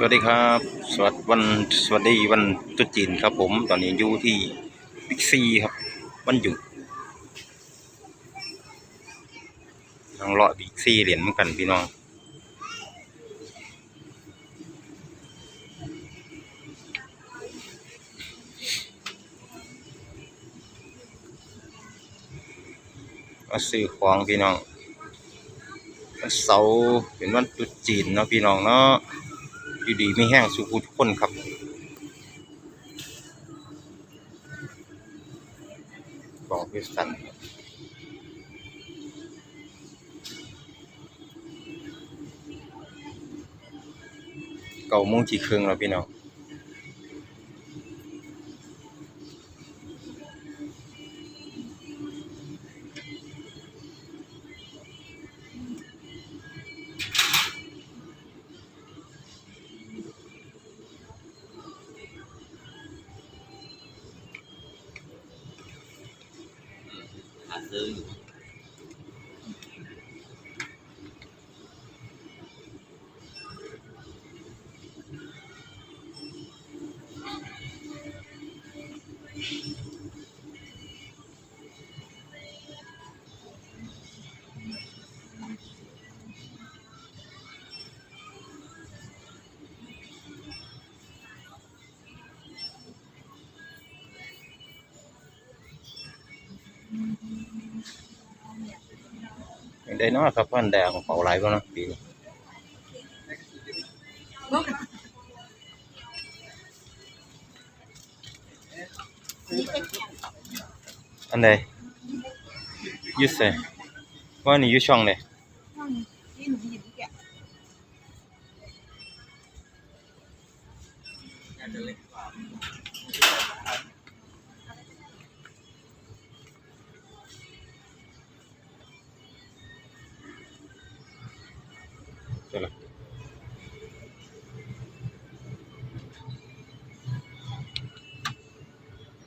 สวัสดีครับ สวัสดีวันสวัสดีวันตุจีนครับ ผมตอนนี้อยู่ที่บิ๊กซีครับวันหยุดน้องเลาะบิ๊กซีเหรียญเหมือนกันพี่น้องมาซื้อของพี่น้องวันเสาร์เป็นวันตุจีนเนาะพี่น้องเนาะ อยู่ดีไม่แห้งสุขุทุกคนครับของพิสันเก่าโมงจีครึ่งแล้วพี่น้อง หาซื้ ได้น้อครับพันแดงของเขาไหลก็นะปีนี้อันใดยุสเซว่านี่อยูช่องเลย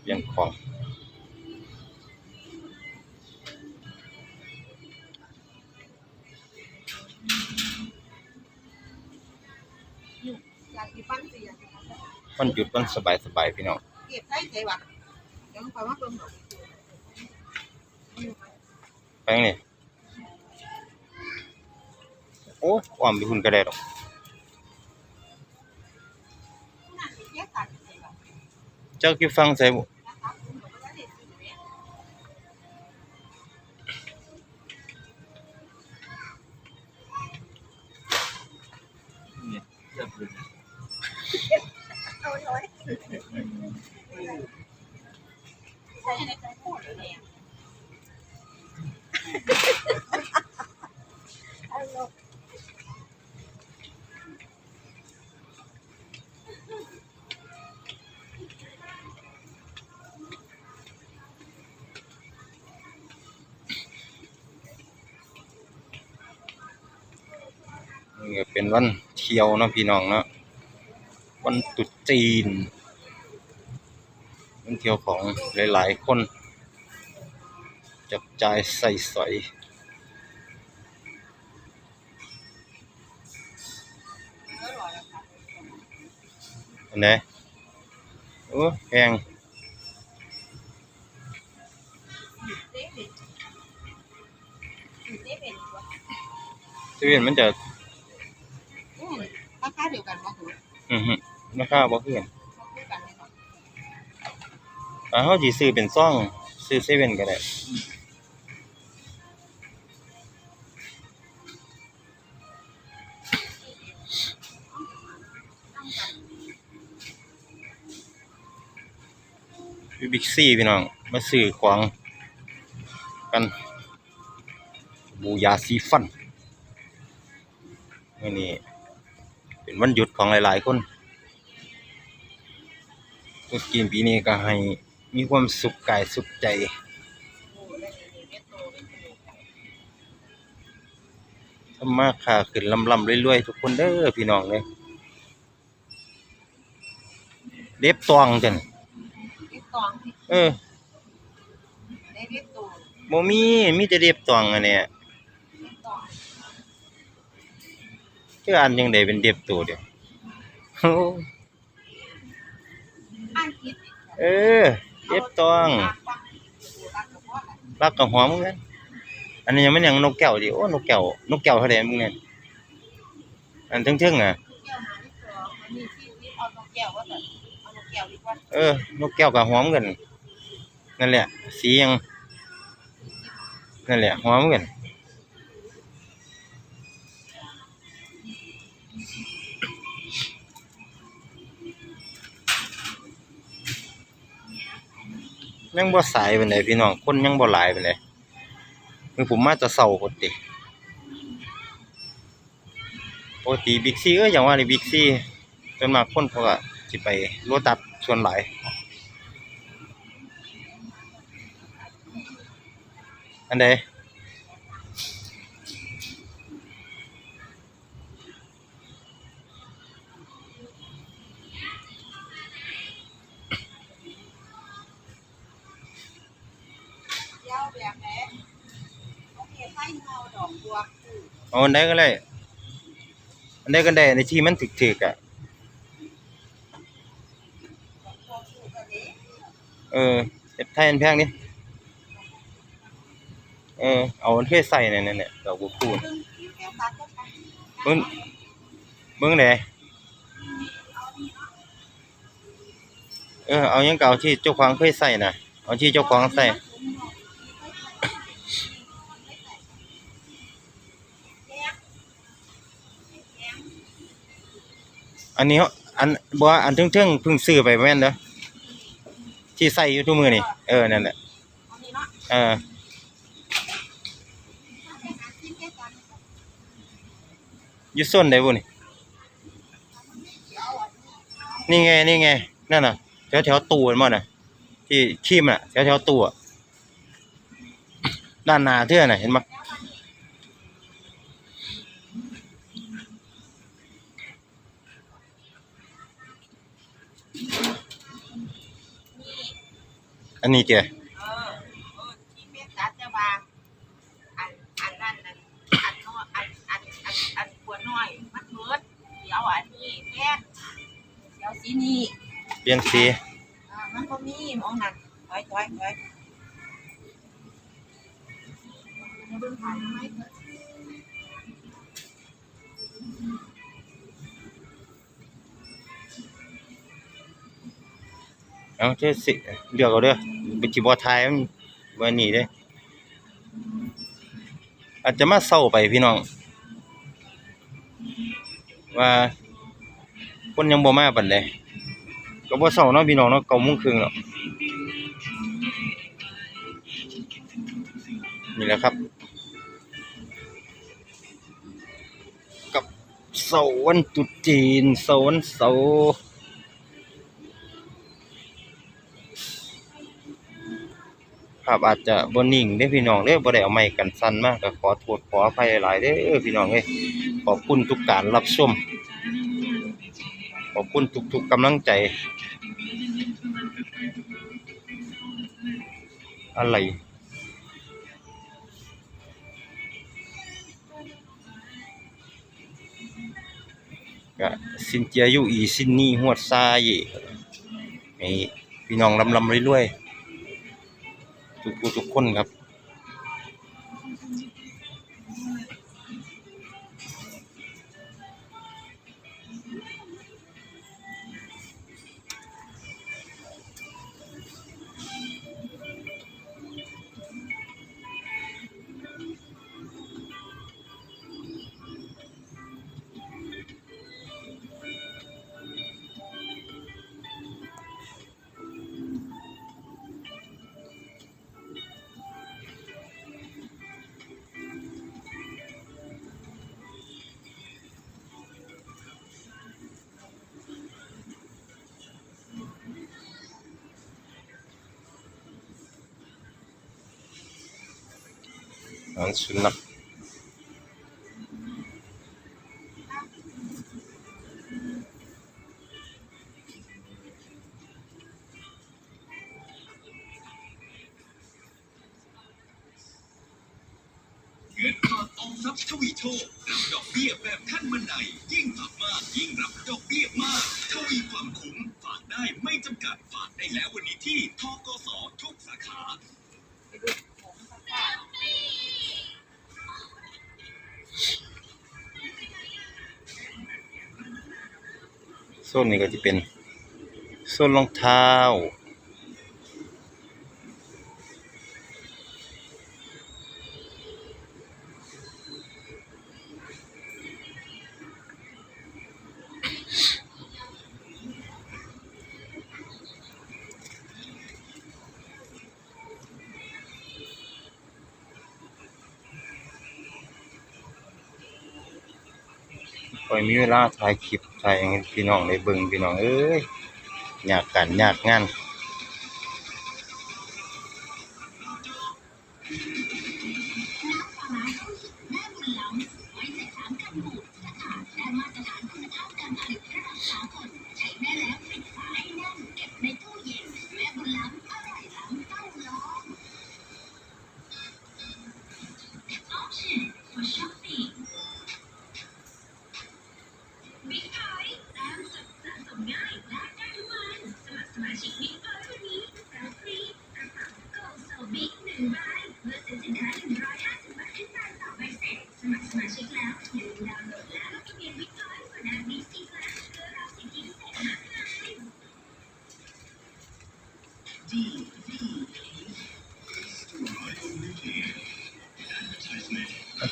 ยนของอยากกินปั้นเสียวันหยุดวันสบายสบายๆพี่น้องเก็บได้ใจวะเดี๋ยวมันคอยมาเพิ่มหน่อยไปยังนี่โอ้ความไปคุณก็ได้หรอก เจ้ากี่ฟัง นี่ก็เป็นวันเที่ยวเนาะพี่น้องเนาะวันตรุษจีนวันเที่ยวของหลาย ๆ คน จับจ่ายใส่สอยอันไหนโอ้แพงเด็ดเด็ดเด็ดเด็ดวะเซเว่นมันจะ ราคาบ่คือกันเพูดกันเลยเนาะอ่าเฮาสิซื้อเป็นซ่องซื้อเซเว่นก็ได้บิ๊กซี่พี่น้อง มาซื้อของกันบูยาสีฟันนี้เป็นวันหยุดของหลาย ๆ คน ตุษจีนปีนี้ก็ให้มีความสุขกายสุขใจโอ้แล้วนี่เม็ดโตเม็ดโตทำมาค้าขึ้นลำลำๆรวยๆ ทุกคนเด้อพี่น้องเลยเล็บตองจังเม็ดตองที่เออได้เม็ดโตบ่มีมีแต่เล็บตองอันเนี้ยเม็ดตองคืออันยังได้เป็นเล็บตัวเดียว เออเจ็บตองรักกับหอมมึงเนี่ยอันนี้ยังไม่ยังนกแก้วดิโอ้นกแก้วนกแก้วเท่าไหร่มึงเนี่ยอันทึ่งๆอะเอานกแก้วกแก้วดีกว่าเออนกแก้วกับหอมกันนั่นแหละ สียังนั่นแหละหอมกัน ยังบ่สายปานพี่น้องคนยังบ่หลายปานใดคือผมมาจะเศร้าปกติปกติบิ๊กซีเอ้ยอย่างว่าเลยบิ๊กซีจนมากคนเขาก็สิไปรถตัดส่วนหลายอันใด เอาอันใดก็ได้อันใดก็ได้ในที่มันถึกๆอะดออแบบนี้เออเฮ็ดไทยอันแพงนี่เออเอาเคยใส่นั่นน่ะเนี่ยดอกบัวพูนซึ่งที่แก้วตัดก็ใช้เบิ่งเบิ่งแหนเออเอายังเก่าที่เจ้าของเคยใส่น่ะเอาที่เจ้าของใส่ อันนี้อันบ่ว่าอันทึ่งๆเพิ่งซื้อไปแม่นเด้อที่ใส่อยู่ทุกมือนี่เออนั่นแหละเอานี่เนาะเออยู่ส้นได้บ่นี่นี่ไงนี่ไงนั่นน่ะแถวแถวตู้มันบ่น่ะ ที่ขี้มน่ะแถวแถวตู้อะด้านหน้าเทื่อน่ะเห็นบ่ อันนี้เจ้เออเออที่แม่ตัดจะว่าอันอันนั้นน่ะอันน้อยอันอันอันอันบัวน้อยมันเบิดเดี๋ยวอันนี้แค่เดี๋ยวสีนี้เปลี่ยนสีอ่ามันก็มีมองนั่นถอยถอยถอยเบิ่งผ่านไหมเอาเจ้สิเลือกเอาเด้อบ่สิบ่ทายมันบ่นี่เด้อาจจะมาเศร้าไปพี่น้อง ว่าคนยังบ่มาปานใดก็บ่เศร้าเนาะพี่น้องเนาะ9:30นแล้วนี่แหละครับ กับเสาวันตรุษจีนเสาวันเสาร์าพอาจจะบ่นิ่งเด้พี่น้องเด้บ่ได้เอาไม้กันสั่นมากก็ขอโทษขออภัยหลายเด้อพี่น้องเอ้ยขอบคุณทุกการรับชมขอบคุณทุกๆกำลังใจ อะไรก็สินเจียอยู่อีสินนี่หวดซาเย่ให้พี่น้องลำลำเรื่อยๆ ทุกผู้ทุกคนครับารสุนัดกอดออมทรัพย์ทวีโชครับดอกเบี้ยแบบขั้นบันไดยิ่งฝากมากยิ่งรับดอกเบี้ยมากทวีความคุ้มฝากได้ไม่จำกัดฝากได้แล้ววันนี้ที่ทกสทุกสาขา ส้นนี้ก็จะเป็นส้นรองเท้า คอยมีเวลาถ่ายคลิปถ่ายหยังพี่น้องได้เบิ่งพี่น้องเอ้ยยากกันยากงาน พ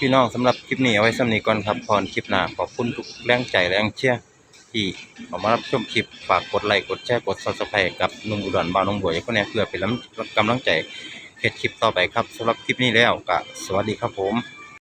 ี่น้องสำหรับคลิปนี้เอาไว้สำนีก่อนครับพรคลิปหน้าขอบคุณทุกแรงใจแรงเชียร์ที่เข้ามารับชมคลิปฝากกดไลค์กดแชร์กด Subscribe กับนุ่มอุดรบ้านหนองบัวย่างคนนี้เพื่อเป็นกำลังใจเฮ็ดคลิปต่อไปครับสำหรับคลิปนี้แล้วก็สวัสดีครับผม